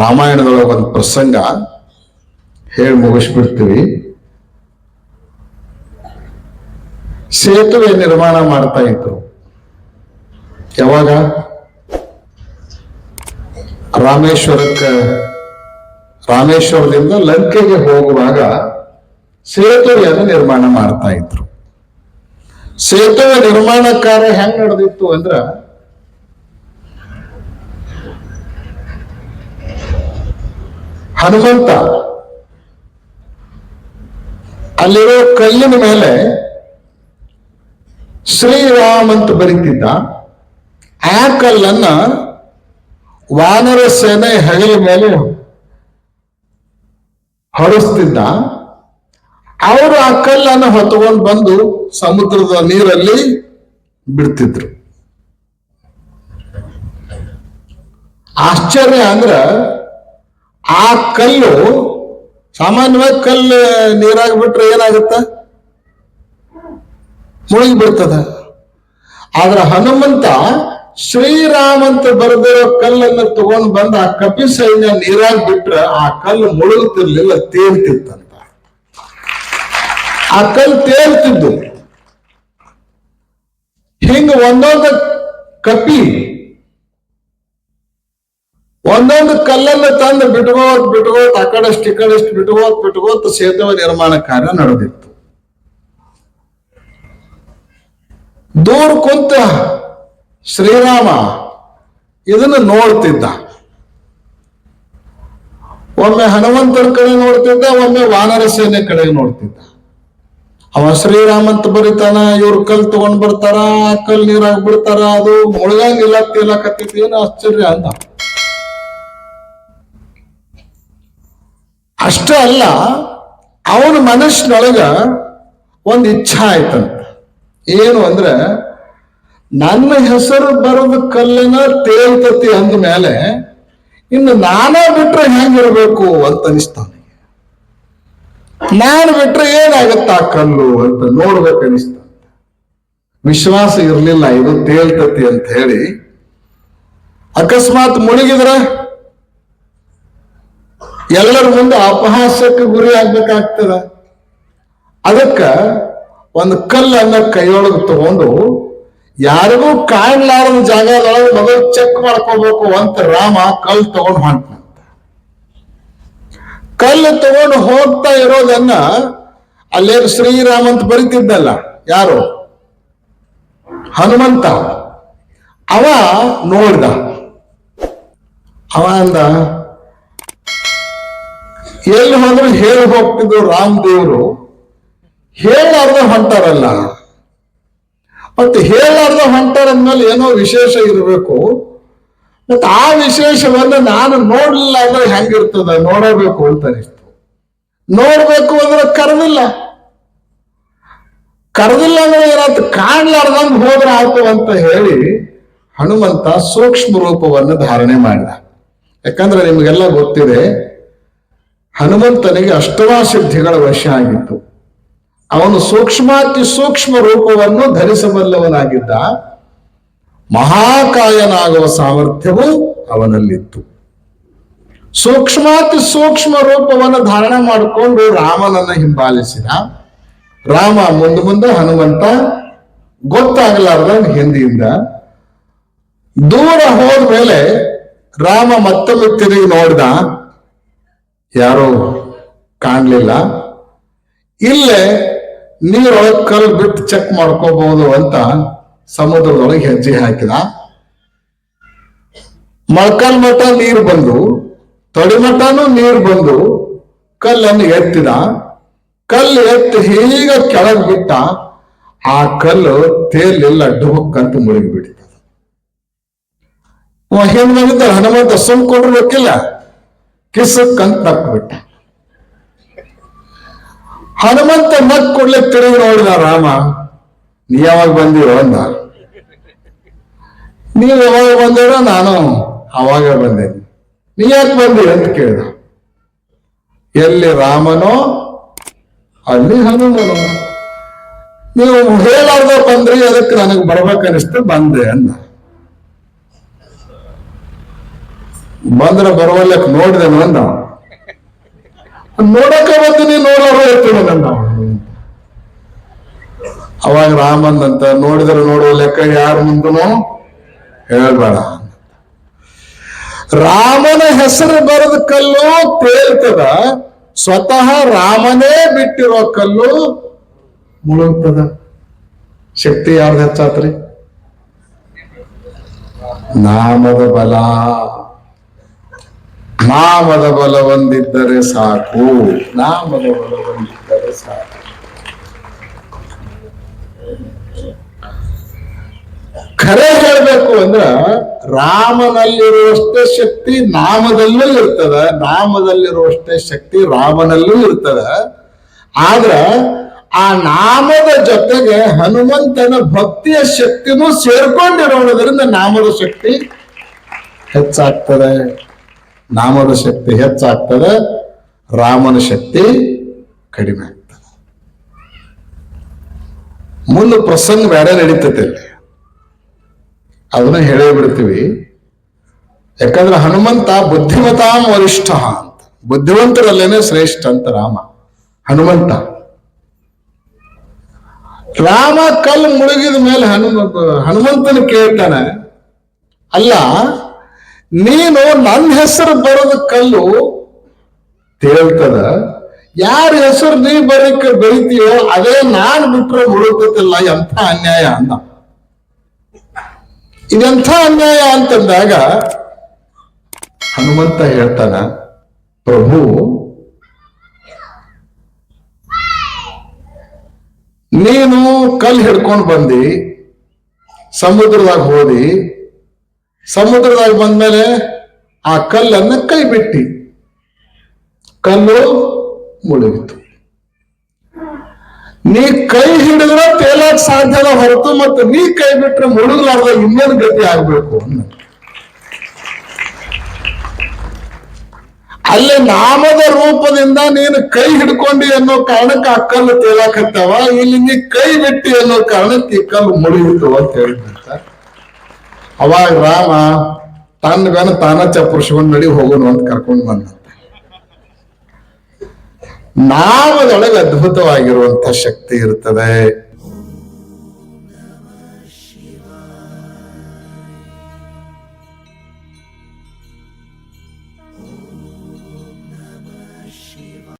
ರಾಮಾಯಣದೊಳಗೆ ಒಂದು ಪ್ರಸಂಗ ಹೇಳಿ ಮುಗಿಸ್ಬಿಡ್ತೀವಿ. ಸೇತುವೆ ನಿರ್ಮಾಣ ಮಾಡ್ತಾ ಇದ್ರು. ಯಾವಾಗ? ರಾಮೇಶ್ವರಕ್ಕೆ, ರಾಮೇಶ್ವರದಿಂದ ಲಂಕೆಗೆ ಹೋಗುವಾಗ ಸೇತುವೆಯನ್ನು ನಿರ್ಮಾಣ ಮಾಡ್ತಾ ಇದ್ರು. ಸೇತುವೆ ನಿರ್ಮಾಣ ಕಾರ್ಯ ಹೆಂಗ್ ನಡೆದಿತ್ತು ಅಂದ್ರ ಹನುಮಂತ. ಅಲ್ಲಿರೋ ಕಲ್ಲಿನ ಮೇಲೆ ಶ್ರೀರಾಮ್ ಅಂತ ಬರೀತಿದ್ದ. ಆ ಕಲ್ಲನ್ನ ವಾನರ ಸೇನೆ ಹೆಗಲ ಮೇಲೆ ಹೊರಸ್ತಿದ್ದ ಅವರು ಆ ಕಲ್ಲನ್ನ ಹೊತ್ಕೊಂಡು ಬಂದು ಸಮುದ್ರದ ನೀರಲ್ಲಿ ಬಿಡ್ತಿದ್ರು. ಆಶ್ಚರ್ಯ ಅಂದ್ರ ಆ ಕಲ್ಲು ಸಾಮಾನ್ಯವಾಗಿ ಕಲ್ಲು ನೀರಾಗ ಬಿಟ್ರೆ ಏನಾಗುತ್ತ? ಮುಳುಗಿ ಬಿಡ್ತದ ಆದ್ರ ಹನುಮಂತ ಶ್ರೀರಾಮ್ ಅಂತ ಬರೆದಿರೋ ಕಲ್ಲನ್ನು ತಗೊಂಡ್ ಬಂದ ಆ ಕಪಿ ಸೈನ್ಯ ನೀರಾಗಿ ಬಿಟ್ರೆ ಆ ಕಲ್ಲು ಮುಳುಗುತ್ತಿರ್ಲಿಲ್ಲ ತೇರ್ತಿತ್ತಂತ ಆ ಕಲ್ಲು ತೇಲ್ತಿದ್ದು. ಹಿಂಗ ಒಂದೊಂದು ಕಪಿ ಒಂದೊಂದು ಕಲ್ಲನ್ನು ತಂದು ಬಿಟ್ಕೋತ್ ಬಿಟ್ಕೋತ್, ಆ ಕಡೆಷ್ಟು ಈ ಬಿಟ್ಕೋತ್ ಬಿಟ್ಕೋತ್ ಸೇತುವೆ ನಿರ್ಮಾಣ ಕಾರ್ಯ ನಡೆದಿತ್ತು. ದೂರ ಕುಂತ ಶ್ರೀರಾಮ ಇದನ್ನು ನೋಡ್ತಿದ್ದ. ಒಮ್ಮೆ ಹನುಮಂತರ ಕಡೆ ನೋಡ್ತಿದ್ದ, ಒಮ್ಮೆ ವಾನರ ಸೇನೆ ಕಡೆ ನೋಡ್ತಿದ್ದ. ಅವ ಶ್ರೀರಾಮ್ ಅಂತ ಬರೀತಾನ, ಇವ್ರ ಕಲ್ ತಗೊಂಡ್ ಬರ್ತಾರ, ಕಲ್ ನೀರಾಗ ಬಿಡ್ತಾರ, ಅದು ಮುಳುಗಂಗಿಲ್ಲ ತೇಲಕತ್ತೈತಿ ಏನು ಆಶ್ಚರ್ಯ ಅಂದ. ಅಷ್ಟೇ ಅಲ್ಲ, ಅವನ ಮನಸ್ಸಿನೊಳಗ ಒಂದು ಇಚ್ಛಾ ಆಯ್ತಂತ. ಏನು ಅಂದ್ರೆ, ನನ್ನ ಹೆಸರು ಬರದ ಕಲ್ಲಿನ ತೇಲ್ತತಿ ಅಂದ ಮೇಲೆ, ಇನ್ನು ನಾನೇ ಬಿಟ್ರೆ ಹೆಂಗಿರ್ಬೇಕು ಅಂತ ಅನಿಸ್ತಾನೆ. ನಾನು ಬಿಟ್ರೆ ಏನಾಗತ್ತ ಆ ಕಲ್ಲು ಅಂತ ನೋಡ್ಬೇಕು ಅನಿಸ್ತಾನೆ ವಿಶ್ವಾಸ ಇರಲಿಲ್ಲ, ಇದು ತೇಲ್ತತಿ ಅಂತ ಹೇಳಿ, ಅಕಸ್ಮಾತ್ ಮುಳುಗಿದ್ರ ಎಲ್ಲರ ಮುಂದೆ ಅಪಹಾಸ್ಯಕ್ಕೆ ಗುರಿ ಆಗ್ಬೇಕಾಗ್ತದ. ಅದಕ್ಕ ಒಂದು ಕಲ್ಲನ್ನ ಕೈಯೊಳಗೆ ತಗೊಂಡು ಯಾರಿಗೂ ಕಾಣ್ಲಾರದ ಜಾಗದೊಳಗೆ ಮೊದಲು ಚೆಕ್ ಮಾಡ್ಕೋಬೇಕು ಅಂತ ರಾಮ ಕಲ್ ತಗೊಂಡು ಹೊಂಟ ಕಲ್ಲು ತಗೊಂಡು ಹೋಗ್ತಾ ಇರೋದನ್ನ ಅಲ್ಲೇನು ಶ್ರೀರಾಮ್ ಅಂತ ಬರಿತಿದ್ದಲ್ಲ ಯಾರು? ಹನುಮಂತ. ಅವ ನೋಡ್ದ. ಅವ ಅಂದ ಎಲ್ಲಿ ಹೋದ್ರು ಹೇಳಿ ಹೋಗ್ತಿದ್ರು ರಾಮ್ ದೇವರು ಹೇಳಾರ್ದ ಹೊಂಟಾರಲ್ಲ. ಮತ್ತೆ ಹೇಳಾರ್ದ ಹೊಂಟಾರ ಅಂದ್ಮೇಲೆ ಏನೋ ವಿಶೇಷ ಇರಬೇಕು. ಮತ್ತೆ ಆ ವಿಶೇಷವನ್ನ ನಾನು ನೋಡ್ಲಿಲ್ಲ ಅಂದ್ರೆ ಹೆಂಗಿರ್ತದ? ನೋಡಬೇಕು ಅಂತ ಅನಿಸ್ತು. ನೋಡ್ಬೇಕು ಅಂದ್ರೆ ಕರೆದಿಲ್ಲ. ಕರೆದಿಲ್ಲ ಅಂದ್ರೆ ಏನಾಯ್ತು? ಕಾಣ್ಲಾರ್ದಂಗ್ ಹೋದ್ರೆ ಆಯ್ತು ಅಂತ ಹೇಳಿ ಹನುಮಂತ ಸೂಕ್ಷ್ಮ ರೂಪವನ್ನು ಧಾರಣೆ ಮಾಡಿದ. ಯಾಕಂದ್ರೆ ನಿಮಗೆಲ್ಲ ಗೊತ್ತಿದೆ ಹನುಮಂತನಿಗೆ ಅಷ್ಟಮಾಸಿದ್ಧಿಗಳ ವಶ ಆಗಿತ್ತು. ಅವನು ಸೂಕ್ಷ್ಮಾತಿ ಸೂಕ್ಷ್ಮ ರೂಪವನ್ನು ಧರಿಸಬಲ್ಲವನಾಗಿದ್ದ ಮಹಾಕಾಯನಾಗುವ ಸಾಮರ್ಥ್ಯವೂ ಅವನಲ್ಲಿತ್ತು. ಸೂಕ್ಷ್ಮಾತಿ ಸೂಕ್ಷ್ಮ ರೂಪವನ್ನು ಧಾರಣ ಮಾಡಿಕೊಂಡು ರಾಮನನ್ನ ಹಿಂಬಾಲಿಸಿದ ರಾಮ ಮುಂದೆ ಮುಂದೆ ಹನುಮಂತ ಗೊತ್ತಾಗಲಾರದ ಹಿಂದಿಯಿಂದ ದೂರ ಹೋದ್ಮೇಲೆ ರಾಮ ಮತ್ತೊಮ್ಮೆ ತಿರುಗಿ ನೋಡ್ದ ಯಾರೋ ಕಾಣಲಿಲ್ಲ. ಇಲ್ಲೇ ನೀರೊಳಗೆ ಕಲ್ಲು ಬಿಟ್ಟು ಚೆಕ್ ಮಾಡ್ಕೋಬಹುದು ಅಂತ ಸಮುದ್ರದೊಳಗೆ ಹೆಜ್ಜೆ ಹಾಕಿದ. ಮೊಳಕಾಲ್ ಮಠ ನೀರು ಬಂದು ತೊಡಿಮಠನೂ ನೀರು ಬಂದು ಕಲ್ಲನ್ನು ಎತ್ತಿದ. ಕಲ್ಲು ಎತ್ತಿ ಹೀಗ ಕೆಳಗೆ ಬಿಟ್ಟ, ಆ ಕಲ್ಲು ತೇಲಿಲ್ಲ ಡುಬುಕ್ ಅಂತ ಮುಳುಗಿ ಬಿಟ್ಟಿದ ಹಿಂದಿದ್ದ ಹನುಮಂತ ಸುಮ್ ಕಿಸಕ್ ಅಂತ ನಕ್ಬಿಟ್ಟ ಹನುಮಂತ ನಕ್ ಕೊಡ್ಲಿಕ್ಕೆ ತಿರುಗಿ ನೋಡಿದ ರಾಮ, ನೀ ಯಾವಾಗ ಬಂದಿರೋ ಅಂದ. ನೀವು ಯಾವಾಗ ಬಂದಿರೋ ನಾನು ಅವಾಗ ಬಂದೆ. ನೀ ಯಾಕೆ ಬಂದಿ ಅಂತ ಕೇಳಿದ. ಎಲ್ಲಿ ರಾಮನೋ, ಅಲ್ಲಿ ಹನುಮನು. ನೀವು ಹೇಳಾರ್ದ ಬಂದ್ರಿ, ಅದಕ್ಕೆ ನನಗೆ ಬರ್ಬೇಕನ್ನಿಸ್ತು, ಬಂದೆ ಅಂದ. ಬಂದ್ರ ಬರವಲ್ಲಕ್ ನೋಡಿದೆ ನನ್ನ ನೋಡಕ ಬಂದಿನಿ ನೋಡೋರು ಹೇಳ್ತೀನಿ ನನ್ನ ಅವಾಗ ರಾಮಂದಂತ ನೋಡಿದ್ರೆ ನೋಡುವ ಲೆಕ್ಕ ಯಾರ ಮುಂದನು ಹೇಳ್ಬೇಡ. ರಾಮನ ಹೆಸರು ಬರೆದ ಕಲ್ಲು ತೇಲ್ತದ ಸ್ವತಃ ರಾಮನೇ ಬಿಟ್ಟಿರೋ ಕಲ್ಲು ಮುಳುಗ್ತದ. ಶಕ್ತಿ ಯಾರ್ದು ಹೆಚ್ಚಾತ್ರಿ? ನಾಮದ ಬಲ. ನಾಮದ ಬಲ ಬಂದಿದ್ದರೆ ಸಾಕು. ನಾಮದ ಬಲ ಬಂದಿದ್ದರೆ ಸಾಕು. ಖರೆ ಹೇಳ್ಬೇಕು ಅಂದ್ರ ರಾಮನಲ್ಲಿರುವಷ್ಟೇ ಶಕ್ತಿ ನಾಮದಲ್ಲೂ ಇರ್ತದ, ನಾಮದಲ್ಲಿರುವಷ್ಟೇ ಶಕ್ತಿ ರಾಮನಲ್ಲೂ ಇರ್ತದ. ಆದ್ರ ಆ ನಾಮದ ಜೊತೆಗೆ ಹನುಮಂತನ ಭಕ್ತಿಯ ಶಕ್ತಿನೂ ಸೇರ್ಕೊಂಡಿರೋದ್ರಿಂದ ನಾಮದ ಶಕ್ತಿ ಹೆಚ್ಚಾಗ್ತದೆ. ನಾಮದ ಶಕ್ತಿ ಹೆಚ್ಚಾಗ್ತದೆ, ರಾಮನ ಶಕ್ತಿ ಕಡಿಮೆ ಆಗ್ತದೆ. ಮುಂದೆ ಪ್ರಸಂಗ ಬೇರೆ ನಡೀತೈತೆ ಅದನ್ನ ಹೇಳೇ ಬಿಡ್ತೀವಿ. ಯಾಕಂದ್ರೆ ಹನುಮಂತ ಬುದ್ಧಿಮತಾಂ ವರಿಷ್ಠ ಅಂತ. ಬುದ್ಧಿವಂತರಲ್ಲೇನೆ ಶ್ರೇಷ್ಠ ಅಂತ ರಾಮ. ಹನುಮಂತ. ರಾಮ ಕಲ್ಲು ಮುಳುಗಿದ ಮೇಲೆ ಹನುಮ ಹನುಮಂತನ ಕೇಳ್ತಾನೆ, ಅಲ್ಲ ನೀನು ನನ್ನ ಹೆಸರು ಬರೋದ ಕಲ್ಲು. ತೇಳ್ತದ ಯಾರ ಹೆಸರು ನೀ ಬರೀಕ ಬೆಳಿತೀಯೋ ಅದೇ ನಾನ್ ಬಿಟ್ರೆ ಮುಳುಗ್ತತಿಲ್ಲ. ಎಂಥ ಅನ್ಯಾಯ ಅಂದ ಇದೆಂಥ ಅನ್ಯಾಯ ಅಂತಂದಾಗ ಹನುಮಂತ ಹೇಳ್ತಾನ ಪ್ರಭು ನೀನು ಕಲ್ಲು ಹಿಡ್ಕೊಂಡು ಬಂದಿ ಸಮುದ್ರದಾಗ ಹೋದಿ ಸಮುದ್ರದಾಗ ಬಂದ್ಮೇಲೆ ಆ ಕಲ್ಲನ್ನ ಕೈ ಬಿಟ್ಟಿ. ಕಲ್ಲು ಮುಳುಗಿತು. ನೀ ಕೈ ಹಿಡಿದ್ರೆ ತೇಲಾಕ್ ಸಾಧ್ಯ ಹೊರತು ಮತ್ತೆ ನೀ ಕೈ ಬಿಟ್ರೆ ಮುಳುಗಲಾರ್ದ ಇನ್ನೇನು ಗತಿ ಆಗ್ಬೇಕು ಅಲ್ಲಿ ನಾಮದ ರೂಪದಿಂದ ನೀನು ಕೈ ಹಿಡ್ಕೊಂಡಿ ಅನ್ನೋ ಕಾರಣಕ್ಕೆ ಆ ಕಲ್ಲು ತೇಲಾಕತ್ತವ ಇಲ್ಲಿ ನೀ ಕೈ ಬಿಟ್ಟಿ ಅನ್ನೋ ಕಾರಣಕ್ಕೆ ಈ ಕಲ್ಲು ಮುಳುಗಿತು ಅಂತ ಹೇಳಿದಂತ ಅವಾಗ ರಾಮ ತನ್ನ ಬೆನ್ನ ತಾನ ಚಪ್ಪರ್ಸ್ಕೊಂಡ್ ನಡಿ ಹೋಗೋಣ ಅಂತ ಕರ್ಕೊಂಡು ಬಂದಂತೆ ನಾಮದೊಳಗೆ ಅದ್ಭುತವಾಗಿರುವಂತ ಶಕ್ತಿ ಇರ್ತದೆ.